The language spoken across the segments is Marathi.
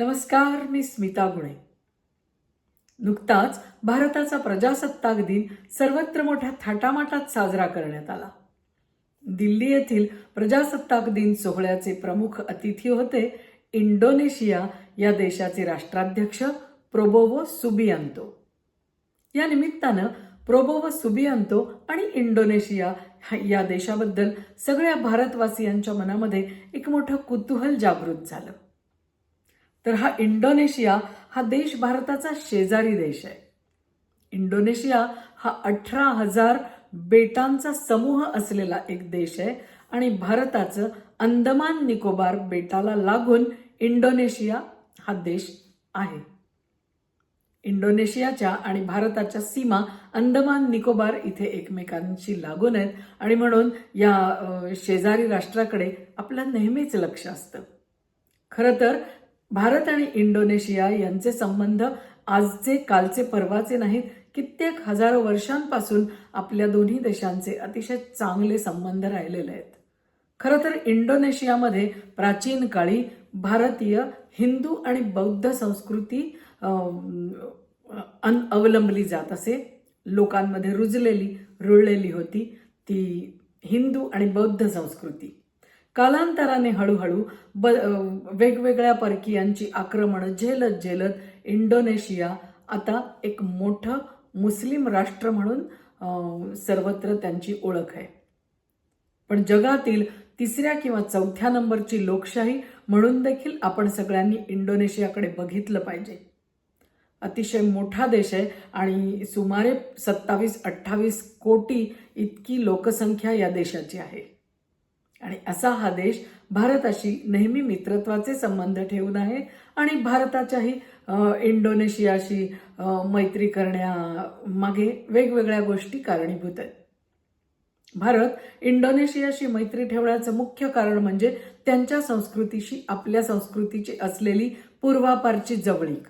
नमस्कार मी स्मिता गुणे. नुकताच भारताचा प्रजासत्ताक दिन सर्वत्र मोठ्या थाटामाटात साजरा करण्यात आला. दिल्ली येथील प्रजासत्ताक दिन सोहळ्याचे प्रमुख अतिथी होते इंडोनेशिया या देशाचे राष्ट्राध्यक्ष प्रोबोवो सुबियांतो. या निमित्तानं प्रोबोवो सुबियांतो आणि इंडोनेशिया या देशाबद्दल सगळ्या भारतवासियांच्या मनामध्ये एक मोठं कुतूहल जागृत झालं. तर हा इंडोनेशिया हा देश भारताचा शेजारी देश आहे. इंडोनेशिया हा अठरा हजार बेटांचा समूह असलेला एक देश आहे आणि भारताचं अंदमान निकोबार बेटाला लागून इंडोनेशिया हा देश आहे. इंडोनेशियाच्या आणि भारताच्या सीमा अंदमान निकोबार इथे एकमेकांशी लागून आहेत आणि म्हणून या शेजारी राष्ट्राकडे आपलं नेहमीच लक्ष असतं. खरं तर भारत आणि इंडोनेशिया यांचे संबंध आजचे कालचे परवाचे नाहीत. कित्येक हजारो वर्षांपासून आपल्या दोन्ही देशांचे अतिशय चांगले संबंध राहिलेले आहेत. खरं तर इंडोनेशियामध्ये प्राचीन काळी भारतीय हिंदू आणि बौद्ध संस्कृती अन अवलंबली जात असे. लोकांमध्ये रुजलेली रुळलेली होती ती हिंदू आणि बौद्ध संस्कृती. कालांतराने हळूहळू ब वेगवेगळ्या परकीयांची आक्रमणं झेलत झेलत इंडोनेशिया आता एक मोठं मुस्लिम राष्ट्र म्हणून सर्वत्र त्यांची ओळख आहे. पण जगातील तिसऱ्या किंवा चौथ्या नंबरची लोकशाही म्हणून देखील आपण सगळ्यांनी इंडोनेशियाकडे बघितलं पाहिजे. अतिशय मोठा देश आहे आणि सुमारे सत्तावीस अठ्ठावीस कोटी इतकी लोकसंख्या या देशाची आहे. आणि असा हा देश भारताशी नेहमी मित्रत्वाचे संबंध ठेवून आहे आणि भारताच्याही इंडोनेशियाशी मैत्री करण्यामागे वेगवेगळ्या गोष्टी कारणीभूत आहेत. भारत इंडोनेशियाशी मैत्री ठेवण्याचं मुख्य कारण म्हणजे त्यांच्या संस्कृतीशी आपल्या संस्कृतीची असलेली पूर्वापारची जवळीक.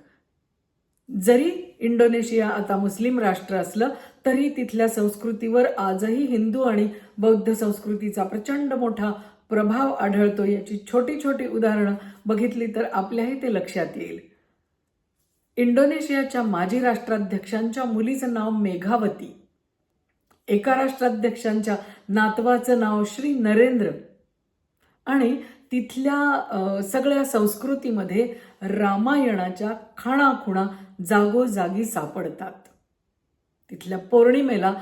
जरी इंडोनेशिया आता मुस्लिम राष्ट्र असलं तरी तिथल्या संस्कृतीवर आजही हिंदू आणि बौद्ध संस्कृतीचा प्रचंड मोठा प्रभाव आढळतो याची छोटी छोटी उदाहरणं बघितली तर आपल्याही ते लक्षात येईल. इंडोनेशियाच्या माजी राष्ट्राध्यक्षांच्या मुलीचं नाव मेघावती. एका राष्ट्राध्यक्षांच्या नातवाचं नाव श्री नरेंद्र. आणि तिथल्या सगळ्या संस्कृतीमध्ये रामायणाच्या खाणाखुणा जागोजागी सापडतात. तिथल्या पौर्णिमेला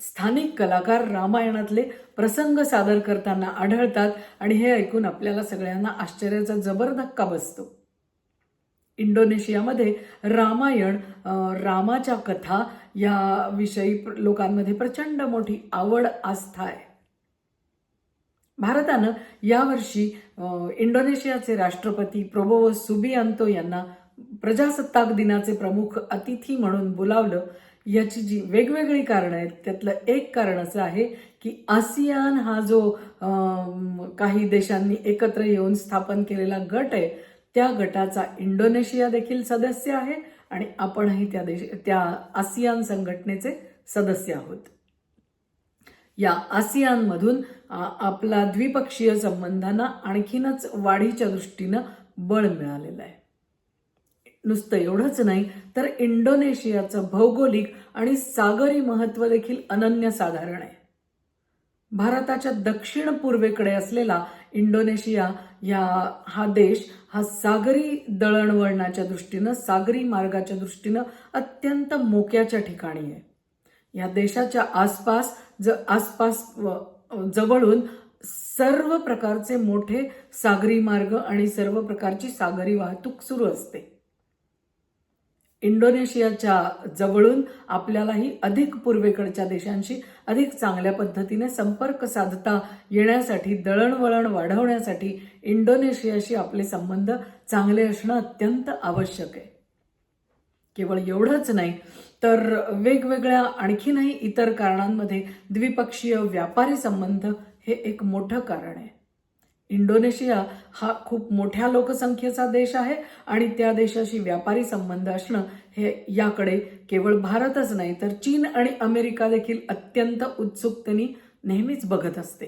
स्थानिक कलाकार रामायणातले प्रसंग सादर करताना आढळतात आणि हे ऐकून आपल्याला सगळ्यांना आश्चर्याचा जबर धक्का बसतो. इंडोनेशियामध्ये रामायण रामाच्या कथा या विषयी लोकांमध्ये प्रचंड मोठी आवड आस्था आहे. भारतानं यावर्षी इंडोनेशियाचे राष्ट्रपती प्रोबोवो सुबियांतो यांना प्रजासत्ताक दिनाचे प्रमुख अतिथी म्हणून बोलावलं. याची जी वेगवेगळी कारणं आहेत त्यातलं एक कारण असं आहे की आसियान हा जो काही देशांनी एकत्र येऊन स्थापन केलेला गट आहे त्या गटाचा इंडोनेशिया देखील सदस्य आहे आणि आपणही त्या देश त्या आसियान संघटनेचे सदस्य आहोत. या आसियानमधून आपला द्विपक्षीय संबंधांना आणखीनच वाढीच्या दृष्टीनं बळ मिळालेलं आहे. नुसतं एवढंच नाही तर इंडोनेशियाचं भौगोलिक आणि सागरी महत्त्व देखील अनन्यसाधारण आहे. भारताच्या दक्षिण पूर्वेकडे असलेला इंडोनेशिया या हा देश हा सागरी दळणवळणाच्या दृष्टीनं सागरी मार्गाच्या दृष्टीनं अत्यंत मोक्याच्या ठिकाणी आहे. या देशाच्या आसपास ज आसपास जवळून सर्व प्रकारचे मोठे सागरी मार्ग आणि सर्व प्रकारची सागरी वाहतूक सुरू असते. इंडोनेशियाच्या जवळून आपल्यालाही अधिक पूर्वेकडच्या देशांशी अधिक चांगल्या पद्धतीने संपर्क साधता येण्यासाठी दळणवळण वाढवण्यासाठी इंडोनेशियाशी आपले संबंध चांगले असणं अत्यंत आवश्यक आहे. केवळ एवढंच नाही तर वेगवेगळ्या आणखीनही इतर कारणांमध्ये द्विपक्षीय व्यापारी संबंध हे एक मोठं कारण आहे. इंडोनेशिया हा खूप मोठ्या लोकसंख्येचा देश आहे आणि त्या देशाशी व्यापारी संबंध असणं हे याकडे केवळ भारतच नाही तर चीन आणि अमेरिका देखील अत्यंत उत्सुकतेने नेहमीच बघत असते.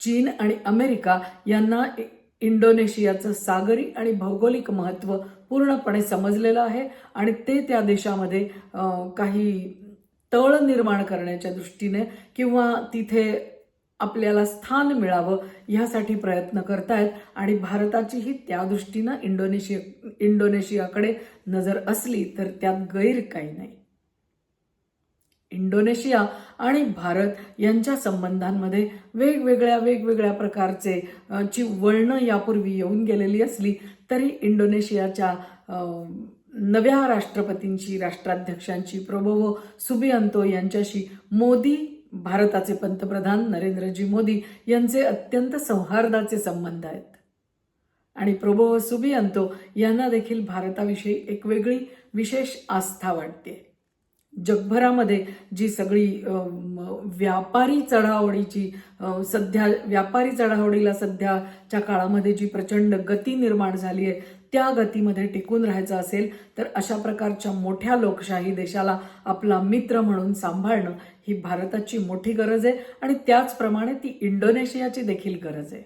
चीन आणि अमेरिका यांना इंडोनेशियाचं सागरी आणि भौगोलिक महत्त्व पूर्णपणे समजलेलं आहे आणि ते त्या देशामध्ये काही तळ निर्माण करण्याच्या दृष्टीने किंवा तिथे आपल्याला स्थान मिळावं ह्यासाठी प्रयत्न करतायत आणि भारताचीही त्या दृष्टीनं इंडोनेशिया इंडोनेशियाकडे नजर असली तर त्यात गैर काही नाही. इंडोनेशिया आणि भारत यांच्या संबंधांमध्ये वेगवेगळ्या वेगवेगळ्या प्रकारचे ची वळणं यापूर्वी येऊन गेलेली असली तरी इंडोनेशियाच्या नव्या राष्ट्रपतींची राष्ट्राध्यक्षांची प्रभोवो सुबियांतो यांच्याशी मोदी भारताचे पंतप्रधान नरेंद्रजी मोदी यांचे अत्यंत सौहार्दाचे संबंध आहेत. आणि प्रभो सुबियांतो यांना देखील भारताविषयी एक वेगळी विशेष आस्था वाटते. जगभरामध्ये जी सगळी व्यापारी चढाओढीची सध्या व्यापारी चढाओढीला सध्याच्या काळामध्ये जी प्रचंड गती निर्माण झाली आहे त्या गतीमध्ये टिकून राहायचं असेल तर अशा प्रकारच्या मोठ्या लोकशाही देशाला आपला मित्र म्हणून सांभाळणं ही भारताची मोठी गरज आहे आणि त्याचप्रमाणे ती इंडोनेशियाची देखील गरज आहे.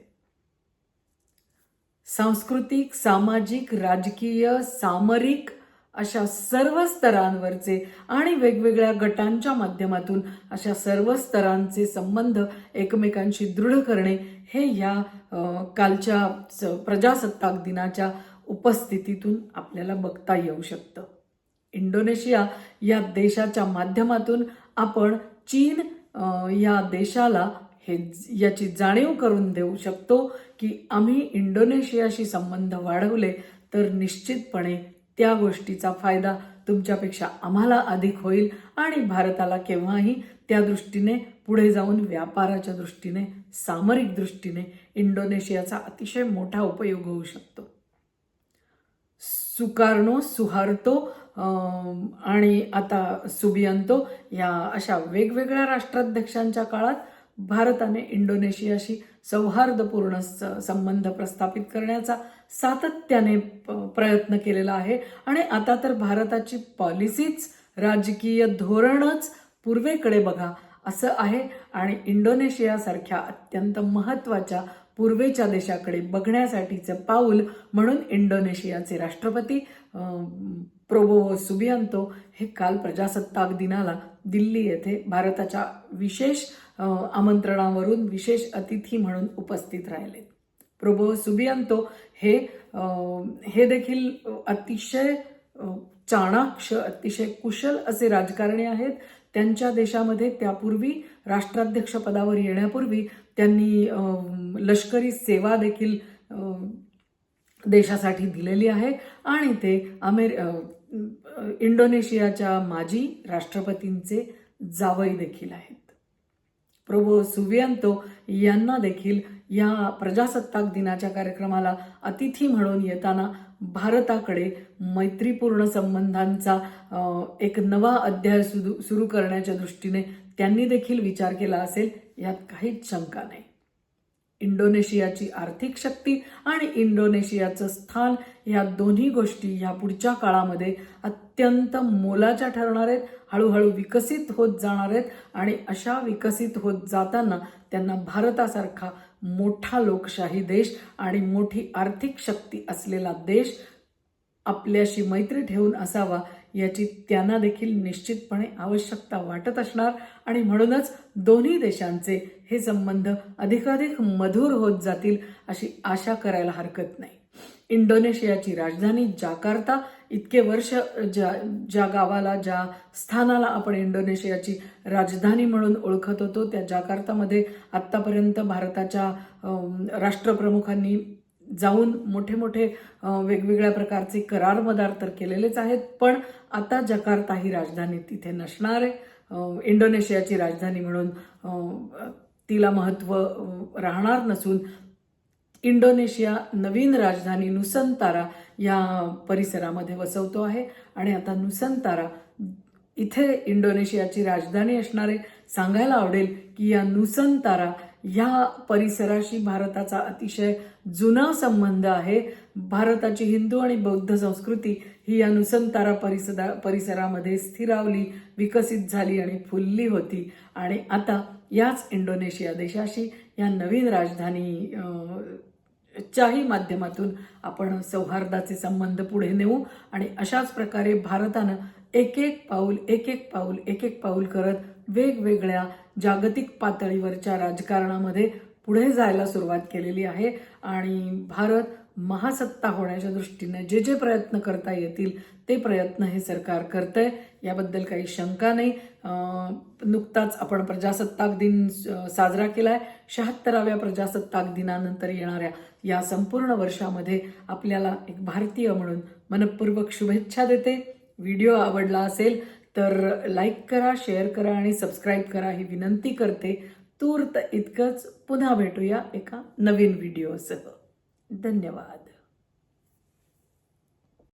सांस्कृतिक सामाजिक राजकीय सामरिक अशा सर्व स्तरांवरचे आणि वेगवेगळ्या गटांच्या माध्यमातून अशा सर्व स्तरांचे संबंध एकमेकांशी दृढ करणे हे या कालच्या प्रजासत्ताक दिनाच्या उपस्थितीतून आपल्याला बघता येऊ शकतं. इंडोनेशिया या देशाच्या माध्यमातून आपण चीन या देशाला हे याची जाणीव करून देऊ शकतो की आम्ही इंडोनेशियाशी संबंध वाढवले तर निश्चितपणे त्या गोष्टीचा फायदा तुमच्यापेक्षा आम्हाला अधिक होईल आणि भारताला केव्हाही त्या दृष्टीने पुढे जाऊन व्यापाराच्या दृष्टीने सामरिक दृष्टीने इंडोनेशियाचा अतिशय मोठा उपयोग होऊ शकतो. सुकार्नो सुहार्तो आणि आता सुबियंतो या अशा वेगवेगळ्या राष्ट्राध्यक्षांच्या काळात भारताने इंडोनेशियाशी सौहार्दपूर्ण स- संबंध प्रस्थापित करण्याचा सातत्याने प- प्रयत्न केलेला आहे. आणि आता तर भारताची पॉलिसीच राजकीय धोरणच पूर्वेकडे बघा असं आहे. आणि इंडोनेशियासारख्या अत्यंत महत्त्वाच्या पूर्वेच्या देशाकडे बघण्यासाठीचं पाऊल म्हणून इंडोनेशियाचे राष्ट्रपती अं, प्रोबोवो सुबियांतो हे काल प्रजासत्ताक दिनाला दिल्ली येथे भारताच्या विशेष आमंत्रणावरून विशेष अतिथी म्हणून उपस्थित राहिले. प्रोबो सुबियांतो हे अं, हे देखील अतिशय चाणाक्ष अतिशय कुशल असे राजकारणी आहेत. त्यांच्या देशामध्ये त्यापूर्वी राष्ट्राध्यक्ष पदावर येण्यापूर्वी त्यांनी लष्करी सेवा देखील देशासाठी दिलेली आहे. आणि ते अमेर इंडोनेशियाच्या माजी राष्ट्रपतींचे जावई देखील आहेत. प्रभो सुवियांतो यांना देखील या प्रजासत्ताक दिनाच्या कार्यक्रमाला अतिथी म्हणून येताना भारताकडे मैत्रीपूर्ण संबंधांचा एक नवा अध्याय सुरू सुरू करण्याच्या दृष्टीने त्यांनी देखील विचार केला असेल यात काहीच शंका नाही. इंडोनेशियाची आर्थिक शक्ती आणि इंडोनेशियाचं स्थान या दोन्ही गोष्टी या पुढच्या काळामध्ये अत्यंत मोलाच्या ठरणार आहेत हळूहळू विकसित होत जाणार आहेत आणि अशा विकसित होत जाताना त्यांना भारतासारखा मोठा लोकशाही देश आणि मोठी आर्थिक शक्ती असलेला देश आपल्याशी मैत्री ठेवून असावा याची त्यांना देखील निश्चितपणे आवश्यकता वाटत असणार. आणि म्हणूनच दोन्ही देशांचे हे संबंध अधिकाधिक मधुर होत जातील अशी आशा करायला हरकत नाही. इंडोनेशियाची राजधानी जाकार्ता इतके वर्ष ज्या ज्या गावाला ज्या स्थानाला आपण इंडोनेशियाची राजधानी म्हणून ओळखत होतो त्या जाकार्तामध्ये आत्तापर्यंत भारताच्या राष्ट्रप्रमुखांनी जाऊन मोठे मोठे वेगवेगळ्या प्रकारचे करार मदार तर केलेलेच आहेत पण आता जकार्ता ही राजधानी तिथे नसणार आहे. इंडोनेशियाची राजधानी म्हणून तिला महत्त्व राहणार नसून इंडोनेशिया नवीन राजधानी नुसंतारा या परिसरामध्ये वसवतो आहे. आणि आता नुसंतारा इथे इंडोनेशियाची राजधानी असणारे सांगायला आवडेल की या नुसंतारा या परिसराशी भारताचा अतिशय जुना संबंध आहे. भारताची हिंदू आणि बौद्ध संस्कृती ही या नुसंतारा परिसरा परिसरामध्ये स्थिरावली विकसित झाली आणि फुलली होती. आणि आता याच इंडोनेशिया देशाशी या नवीन राजधानी च्याही माध्यमातून आपण सौहार्दाचे संबंध पुढे नेऊ आणि अशाच प्रकारे भारतानं एक एक पाऊल एक एक पाऊल एक एक पाऊल करत वेगवेगळ्या जागतिक पातळीवरच्या राजकारणामध्ये पुढे जायला सुरुवात केलेली आहे. आणि भारत महासत्ता होण्याच्या दृष्टीने जे जे प्रयत्न करता येतील ते प्रयत्न हे सरकार करतंय. याबद्दल काही शंका नाही. नुकताच आपण प्रजासत्ताक दिन साजरा केला आहे शहात्तराव्या प्रजासत्ताक दिनानंतर येणाऱ्या या संपूर्ण वर्षामध्ये आपल्याला एक भारतीय म्हणून मनपूर्वक शुभेच्छा देते. व्हिडिओ आवडला असेल तर लाईक करा शेअर करा आणि सबस्क्राईब करा ही विनंती करते. तूर्त इतकंच पुन्हा भेटूया एका नवीन व्हिडिओसह. धन्यवाद.